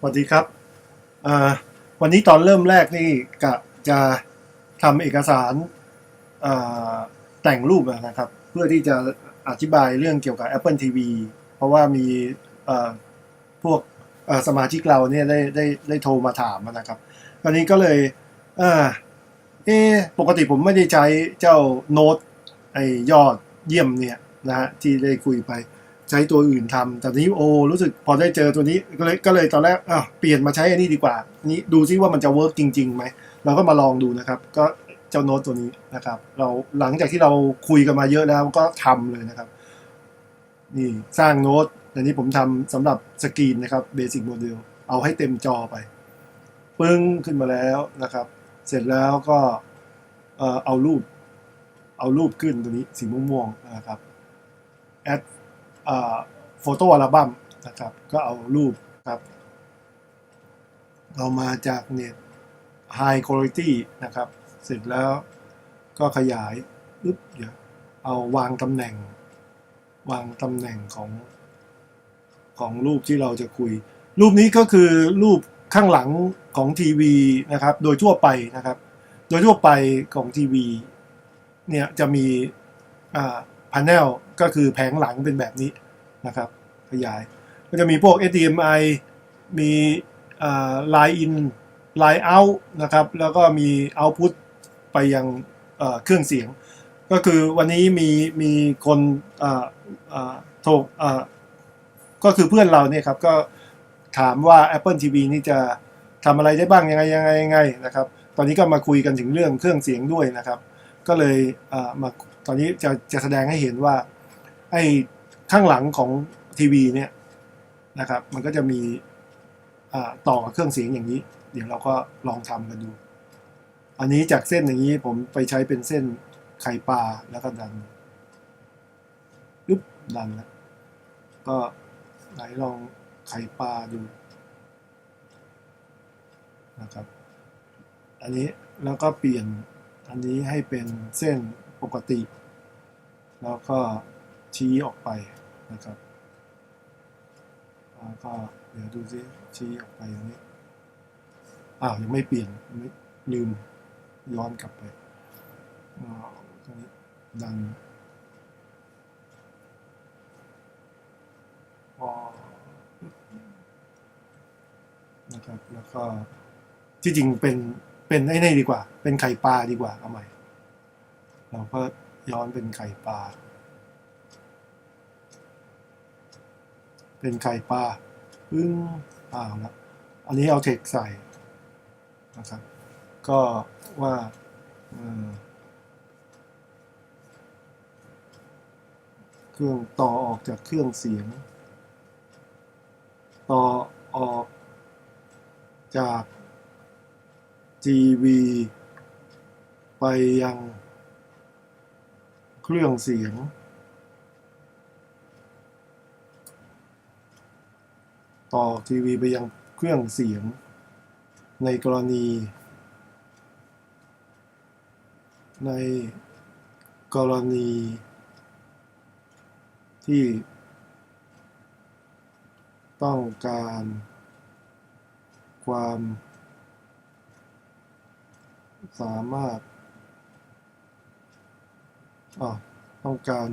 สวัสดีครับ วันนี้ตอนเริ่มแรกนี่กะจะทำเอกสารแต่งรูปนะครับ เพื่อที่จะอธิบายเรื่องเกี่ยวกับ Apple TV เพราะว่ามีพวกสมาชิกเราเนี่ยได้ได้ได้โทรมาถามนะครับตอนนี้ก็เลยเอะปกติผมไม่ได้ใช้เจ้าโน้ตไอยอดเยี่ยมเนี่ยนะฮะที่ได้คุยไป ใช้ตัวอื่นทำแต่ทีนี้โอรู้สึกพอได้เจอตัวนี้ก็เลยก็เลยตอนแรกอะเปลี่ยนมาใช้อันนี้ดีกว่าอันนี้ดูซิว่ามันจะเวิร์กจริงๆไหมเราก็มาลองดูนะครับ ก็เจ้าโน้ตตัวนี้นะครับ เราหลังจากที่เราคุยกันมาเยอะแล้วก็ทำเลยนะครับ นี่สร้างโน้ตอันนี้ผมทำสำหรับสกรีนนะครับเบสิกโมเดลเอาให้เต็มจอไปปึ้งขึ้นมาแล้วนะครับ เสร็จแล้วก็เอารูป เอารูปขึ้นตัวนี้สีม่วงๆนะครับแอด โฟโต้อัลบั้มนะครับ ก็เอารูปครับเอามาจากเน็ต High Quality นะครับ เสร็จแล้วก็ขยายอึ๊บเดี๋ยวเอาวางตำแหน่ง วางตำแหน่งของของรูปที่เราจะคุย รูปนี้ก็คือรูปข้างหลังของทีวีนะครับ โดยทั่วไปนะครับ โดยทั่วไปของทีวีเนี่ยจะมีอ่าพา n เนล ก็คือแผงหลังเป็นแบบนี้นะครับ ขยาย ก็จะมีพวก HDMI มีอ่า Line in Line out นะครับ แล้วก็มี Output ไปยังเครื่องเสียง ก็คือวันนี้มีมีคนโทรก็คือเพื่อนเราเนี่ยครับก็ถามว่า Apple TV นี่จะทำอะไรได้บ้างยังไงยังไงยังไงนะครับ ตอนนี้ก็มาคุยกันถึงเรื่องเครื่องเสียงด้วยนะครับ ก็เลยมาตอนนี้จะจะแสดงให้เห็นว่า ไอ้ข้างหลังของทีวีเนี่ยนะครับ มันก็จะมีต่อเครื่องเสียงอย่างนี้ เดี๋ยวเราก็ลองทำกันดู อันนี้จากเส้นอย่างนี้ผมไปใช้เป็นเส้นไข่ปลาแล้วก็ดันยุบดันแล้วก็ไหนลองไข่ปลาดูนะครับ อันนี้แล้วก็เปลี่ยนอันนี้ให้เป็นเส้นปกติ แล้วก็ ชี้ออกไปนะครับแล้วก็เดี๋ยวดูซิชี้ออกไปอย่างนี้อ้าวยังไม่เปลี่ยนไม่ลืมย้อนกลับไปตรงนี้ดันพอนะครับแล้วก็ที่จริงเป็นเป็นไอ้นี่ดีกว่า เป็นไข่ปลาดีกว่าเอาใหม่เราก็ย้อนเป็นไข่ปลา เป็นไข่ปลาปึ้งอ้าวแล้วอันนี้เอาเทคใส่นะครับ ก็ว่าเอ่อเครื่องต่อออกจากเครื่องเสียง ต่อออกจากทีวีไปยังเครื่องเสียง ต่อทีวีไปยังเครื่องเสียง ในกรณี ในกรณี ที่ ต้องการ ความ สามารถอะต้องการ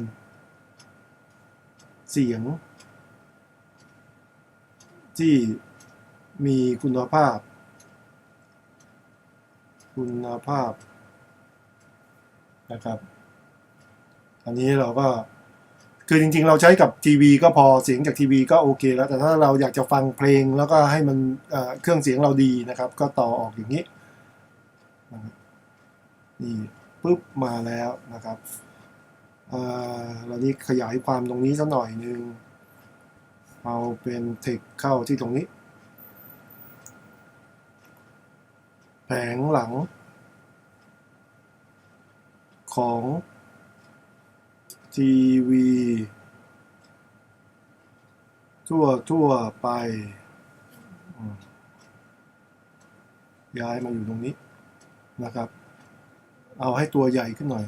เสียง ที่มีคุณภาพ คุณภาพนะครับ อันนี้เราก็คือจริงๆ เราใช้กับทีวีก็พอเสียงจากทีวีก็โอเคแล้ว แต่ถ้าเราอยากจะฟังเพลงแล้วก็ให้มันเเครื่องเสียงเราดีนะครับ ก็ต่อออกอย่างนี้นี่ปุ๊บมาแล้วนะครับเอ่อเรานี้ขยายความตรงนี้สักหน่อยนึง เอาเป็นเทคเข้าที่ตรงนี้ แผงหลัง ของ ทีวี ทั่วทั่วไป ย้ายมาอยู่ตรงนี้นะครับ เอาให้ตัวใหญ่ขึ้นหน่อย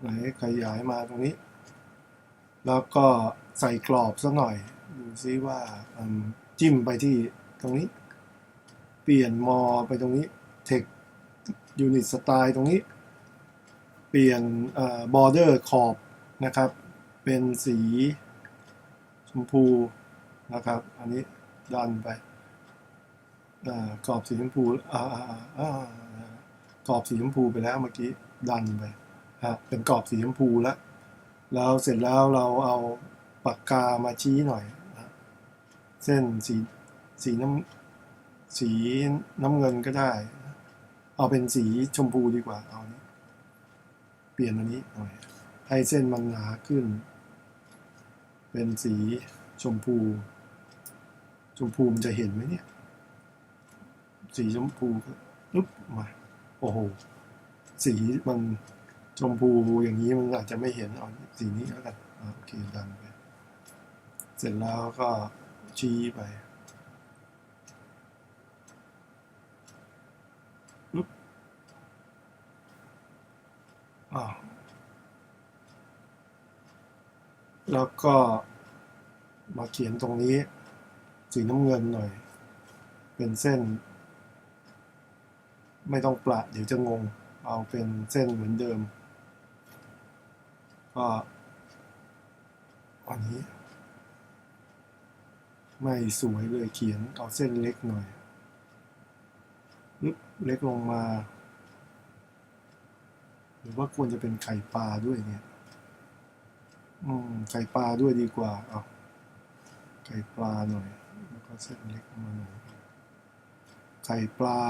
ไหนขยายมาตรงนี้ แล้วก็ ใส่กรอบสักหน่อย ดูซิว่าจิ้มไปที่ตรงนี้ เปลี่ยนมอไปตรงนี้ Text Unit Style ตรงนี้ เปลี่ยนบอร์เดอร์ขอบนะครับ เป็นสีชมพูนะครับ อันนี้ดันไปอากรอบสีชมพูอ่ากรอบสีชมพูไปแล้วเมื่อกี้ดันไปฮะเป็นกรอบสีชมพูแล้ว แล้วเสร็จแล้วเราเอา ปากกามาชี้หน่อยนะเส้นสีสีน้ำสีน้ำเงินก็ได้ เอาเป็นสีชมพูดีกว่าเอานี้เปลี่ยนอันนี้หน่อยให้เส้นมันหนาขึ้น เป็นสีชมพู ชมพูมันจะเห็นไหมเนี่ย สีชมพูปึ๊บมาโอ้โหสีมันชมพูอย่างนี้มันอาจจะไม่เห็นเอาสีนี้แล้วกันโอเคดันไป สร็จแล้วก็ชี้ไปปึ๊บอ้าวแล้วก็มาเขียนตรงนี้ สีน้ำเงินหน่อย เป็นเส้น ไม่ต้องประเดี๋ยวจะงง เอาเป็นเส้นเหมือนเดิม ก็อันนี้ ไม่สวยเลยเขียนเอาเส้นเล็กหน่อย เล็กลงมา หรือว่าควรจะเป็นไข่ปลาด้วยเนี่ย อืม ไข่ปลาด้วยดีกว่า เอาไข่ปลาหน่อย แล้วก็เส้นเล็กมาหน่อย ไข่ปลา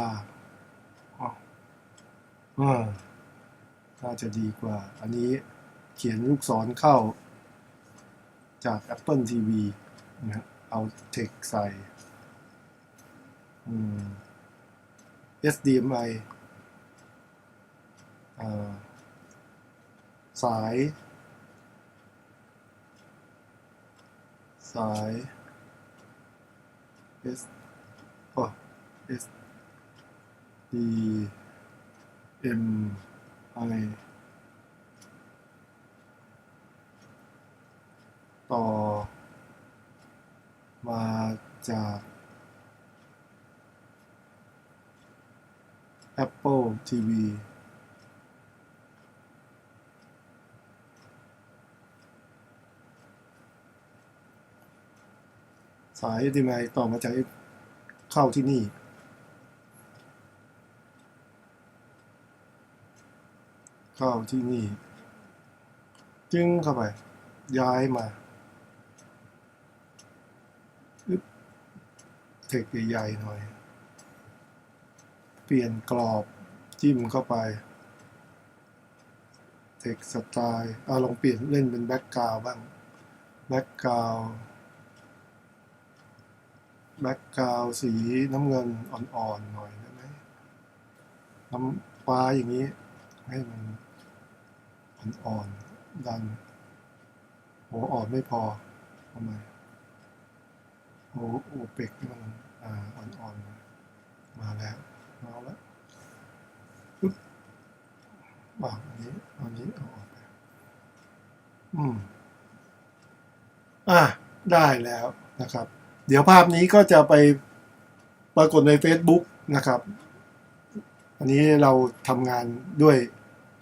อ๋ออ่าน่าจะดีกว่า อันนี้เขียนลูกศรเข้าจาก Apple TV นะครับ เอาเทคใส่อืม SDMI สาย สาย S โอ้ S D M I ต่อ มาจาก Apple TV สาย HDMI ต่อมาจากเข้าที่นี่เข้าที่นี่ จึงเข้าไป ย้ายมาอึ๊บ เทคใหญ่ๆหน่อย เปลี่ยนกรอบจิ้มเข้าไป เทคสไตล์เอาลองเปลี่ยนเล่นเป็นแบ็กกราวบ้างแบ็กกราวแบ็กกราวสีน้ำเงินอ่อนๆหน่อยได้ไหมน้ำฟ้าอย่างนี้ ให้มันอ่อนๆดันโหอ่อนไม่พอทำไม โหโอเปกนี่มันอ่าอ่อนๆมามาแล้วเอาแล้วปึ๊บอ่าอันนี้อันนี้เอาออกไปอืมอะได้แล้วนะครับ เดี๋ยวภาพนี้ก็จะไปปรากฏใน Facebook นะครับ อันนี้เราทำงานด้วย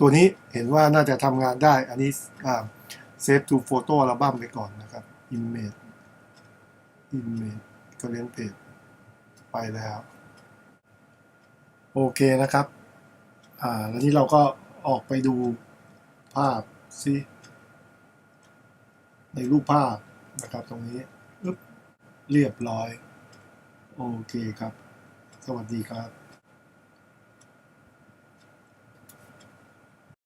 ตัวนี้เห็นว่าน่าจะทำงานได้ อันนี้อ่า Save to Photo อัลบั้มไปก่อนนะครับ Image Image ก็เล่นเพจไปแล้ว โอเคนะครับ อ่า แล้วนี้เราก็ออกไปดูภาพซิในรูปภาพนะครับตรงนี้เรียบร้อย โอเคครับ สวัสดีครับ